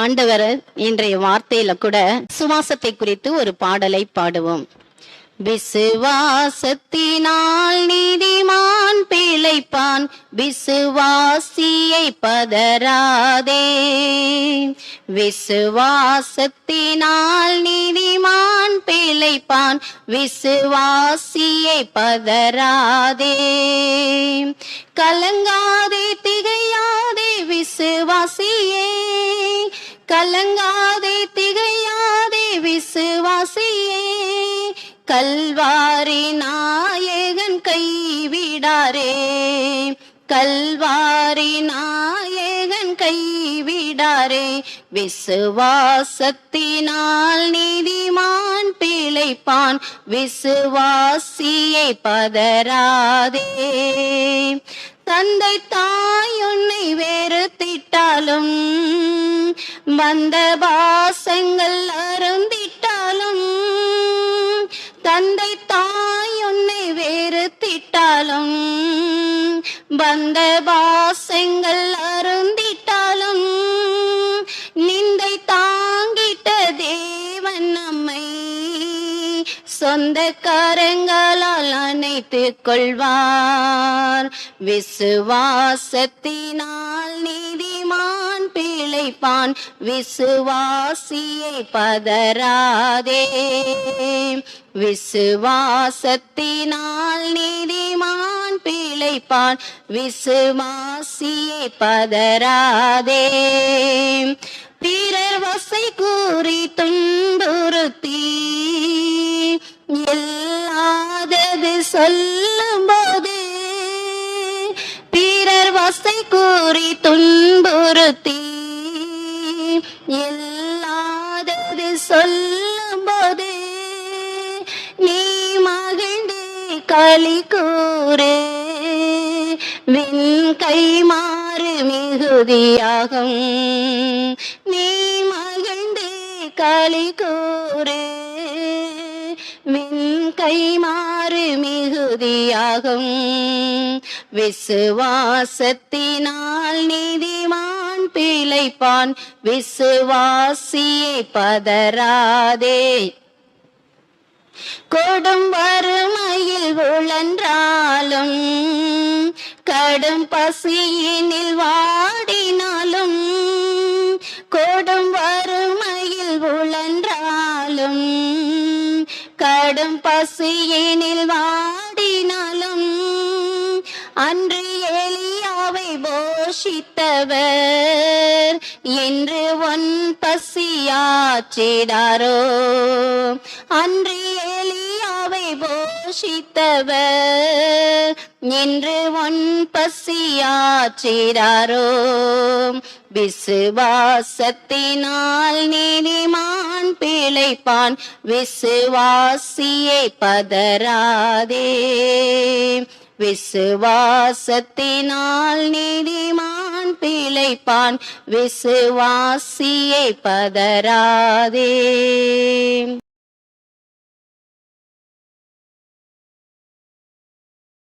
ஆண்டவர் இன்றைய வார்த்தையில கூட சுவாசத்தை குறித்து ஒரு பாடலை பாடுவோம். விசுவாசத்தினால் நீதிமான் பிழைப்பான் விசுவாசியை பதராதே விசுவாசத்தினால் நீதிமான் பிழைப்பான் விசுவாசியை பதராதே கலங்காதே திகையாதே விசுவாசியே. கலங்காதே திகையாதே விசுவாசியே. கல்வாரி நாயகன் கைவிடாரே. கல்வாரி நாயகன் கைவிடாரே. விசுவாசத்தினால் நீதிமான் பிழைப்பான். விசுவாசியை பதராதே தந்தை தாய் உன்னை வேறு திட்டாலும் வந்த பாசங்கள் அருந்திட்டாலும் தந்தை தாய் உன்னை வேறு திட்டாலும் வந்த பாசங்கள் அருந்திட்டாலும் நிந்தை தாங்கிட்ட தேவன் நம்மை சொந்த கரங்களால் அணைத்து கொள்வார். விசுவாசத்தினால் நீதிமான் பிழைப்பான் விசுவாசியை பதராதே விசுவாசத்தினால் நீதிமான் பிழைப்பான் விசுவாசியை பதராதே பிறர் வசை கூறி துன்புறுத்தி எல்லாதது சொல்லும்போது பிறர் வசை கூறி துன்புறுத்தி இல்லாதது சொல்லும்போது நீ மகிழ்ந்து களி கூறு. விண் கை மாறு மிகுதியாகும் நீ மகிழ்ந்து களி கூறு. விண் கை மாறு மிகுதியாகும் விசுவாசத்தினால் நீதிமா பிழைப்பான் விசுவாசியை பதறாதே. கொடும் வறுமையில் உழன்றாலும் கடும் பசியினில் வாடினாலும் கொடும் வறுமையில் உழன்றாலும் கடும் பசியினில் வாடினாலும் அன்று போஷித்தவர் என்று ஒன் பசியாற்றிடாரோ? அன்று எலியாவை போஷித்தவர். என்று ஒன் பசியாற்றிடாரோ? விசுவாசத்தினால் நீதிமான் பிழைப்பான். விசுவாசியை பதராதே விசுவாசத்தினால் நீதிமான் பிழைப்பான் விசுவாசியை பதராதே